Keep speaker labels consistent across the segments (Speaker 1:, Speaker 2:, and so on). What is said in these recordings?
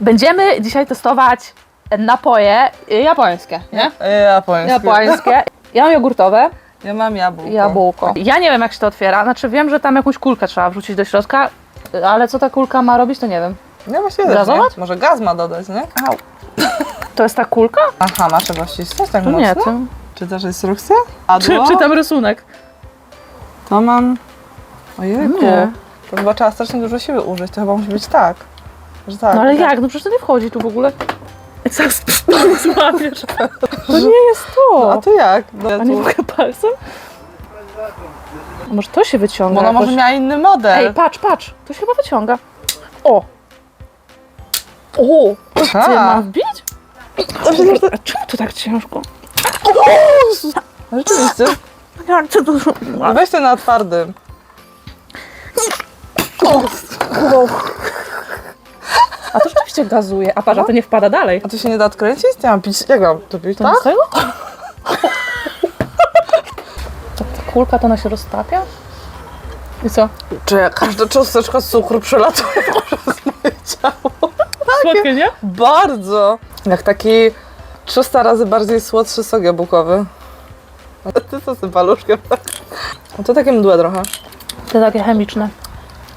Speaker 1: Będziemy dzisiaj testować napoje japońskie, nie?
Speaker 2: Japońskie.
Speaker 1: Japońskie. Ja mam jogurtowe,
Speaker 2: Ja mam jabłko.
Speaker 1: jabłko. Ja nie wiem, jak się to otwiera. Znaczy, wiem, że tam jakąś kulkę trzeba wrzucić do środka, ale co ta kulka ma robić, to nie wiem.
Speaker 2: Ja właśnie też,
Speaker 1: Gazować?
Speaker 2: nie? Może gaz ma dodać, nie?
Speaker 1: Au. To jest ta kulka?
Speaker 2: Aha, masz właściwie coś tak
Speaker 1: To
Speaker 2: mocno?
Speaker 1: nie, to...
Speaker 2: Czytasz instrukcję? A
Speaker 1: Czy, czytam rysunek.
Speaker 2: To mam... Ojejku.
Speaker 1: Nie.
Speaker 2: To chyba trzeba strasznie dużo siły użyć, to chyba musi być tak. Że tak.
Speaker 1: No ale
Speaker 2: tak.
Speaker 1: jak? No przecież to nie wchodzi tu w ogóle. Zaraz złapiesz. To nie jest to.
Speaker 2: A to jak? No, ja
Speaker 1: A nie
Speaker 2: tu...
Speaker 1: mogę palcem? A może to się wyciąga
Speaker 2: ona
Speaker 1: jakoś?
Speaker 2: może miała inny model.
Speaker 1: Ej, patrz, patrz. To się chyba wyciąga. O! O! Co ja
Speaker 2: A.
Speaker 1: mam wbić? A czemu to tak ciężko?
Speaker 2: No Rzeczywiście.
Speaker 1: To dużo?
Speaker 2: No Weź to na twardym.
Speaker 1: To rzeczywiście gazuje. A patrz, a to nie wpada dalej.
Speaker 2: A to się nie da odkręcić? Ja mam pić. Jak mam to pić?
Speaker 1: To
Speaker 2: Tak?
Speaker 1: z tego? To ta kulka to ona się roztapia? I co?
Speaker 2: Czy każda cząsteczka cukru przelatuje przez moje ciało?
Speaker 1: Słodkie, nie?
Speaker 2: Bardzo! Jak taki 300 razy bardziej słodszy sok jabłkowy. A ty co z tym paluszkiem? No to takie mdłe trochę.
Speaker 1: Te takie chemiczne.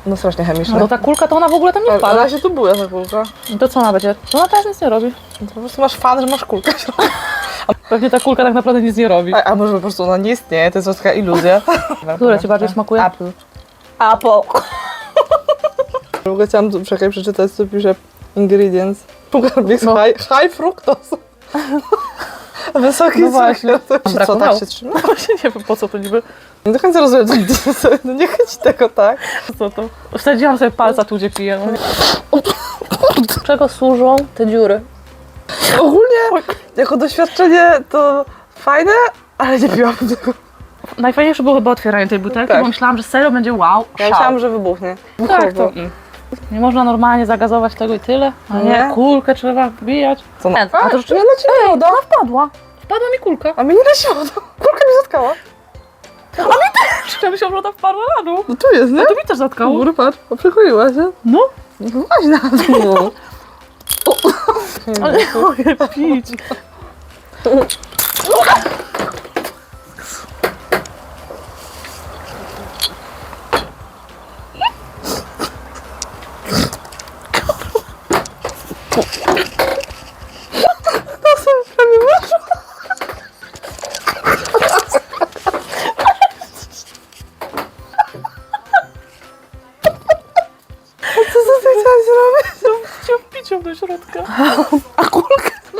Speaker 2: No strasznie chemiczne.
Speaker 1: No ta kulka to ona w ogóle tam nie wpada.
Speaker 2: ale się tu buja ta kulka.
Speaker 1: To co ona będzie? To ona teraz nic nie robi.
Speaker 2: No to po prostu masz fan, że masz kulkę. środku.
Speaker 1: Pewnie ta kulka tak naprawdę nic nie robi.
Speaker 2: A, a może po prostu ona nie istnieje, to jest taka iluzja.
Speaker 1: Które ci bardziej smakuje?
Speaker 2: Apple.
Speaker 1: Apple.
Speaker 2: W ogóle chciałam czekaj, przeczytać, co pisze ingredients. Pugarbix
Speaker 1: No.
Speaker 2: high, high fructose. Wysoki
Speaker 1: No właśnie.
Speaker 2: Się, co, tak się trzyma?
Speaker 1: Właśnie nie wiem po co to niby.
Speaker 2: Nie do końca rozumiem, co- no nie chodzi tego tak.
Speaker 1: Co to? Wsadziłam sobie palca tu, gdzie piję. No. Czego służą te dziury?
Speaker 2: Ogólnie jako doświadczenie to fajne, ale nie piłam tego.
Speaker 1: Najfajniejsze było chyba otwieranie tej butelki,
Speaker 2: Tak.
Speaker 1: bo myślałam, że serio będzie wow.
Speaker 2: Ja myślałam, że wybuchnie.
Speaker 1: Tak, to nie można normalnie zagazować tego i tyle. A nie,
Speaker 2: Nie.
Speaker 1: kulkę trzeba wbijać.
Speaker 2: Co no?
Speaker 1: A to rzeczywiście...
Speaker 2: leci
Speaker 1: Ej,
Speaker 2: woda.
Speaker 1: ona wpadła. Wpadła mi kulka.
Speaker 2: A mi nie leci woda. Kulka mi zatkała.
Speaker 1: Ja myślałam, że ona wpadła na dół.
Speaker 2: No tu jest, nie?
Speaker 1: To mi też zatkało.
Speaker 2: Góry, patrz, przykleiła się.
Speaker 1: No,
Speaker 2: No Weź na dół.
Speaker 1: ale mogę pić.
Speaker 2: Co ty chciałaś zrobić?
Speaker 1: Pić ją do środka.
Speaker 2: A kulkę?
Speaker 1: Co?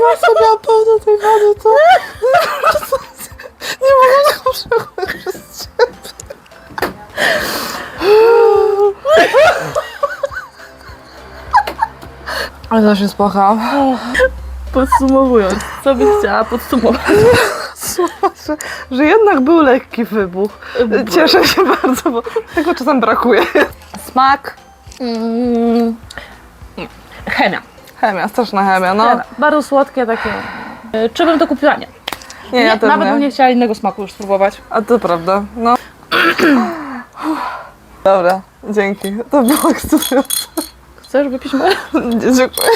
Speaker 2: Ja zawsze robiła sobie do tej wody, to... Nie mogę tego przechodzić przez ciebie. Ale to się spłachałam.
Speaker 1: Podsumowując, co byś chciała podsumować?
Speaker 2: że, że jednak był lekki wybuch. Cieszę się bardzo, bo tego czasem brakuje. Smak.
Speaker 1: Mm. Chemia.
Speaker 2: Chemia, straszna chemia, no.
Speaker 1: Chemia. Bardzo słodkie takie. E, Czy bym to kupiła? Nie.
Speaker 2: Nie, ja też
Speaker 1: Nawet
Speaker 2: nie.
Speaker 1: bym nie chciała innego smaku już spróbować.
Speaker 2: A to prawda, no. Dobra, dzięki. To było ekscytujące.
Speaker 1: Chcesz wypić moje?
Speaker 2: Dziękuję.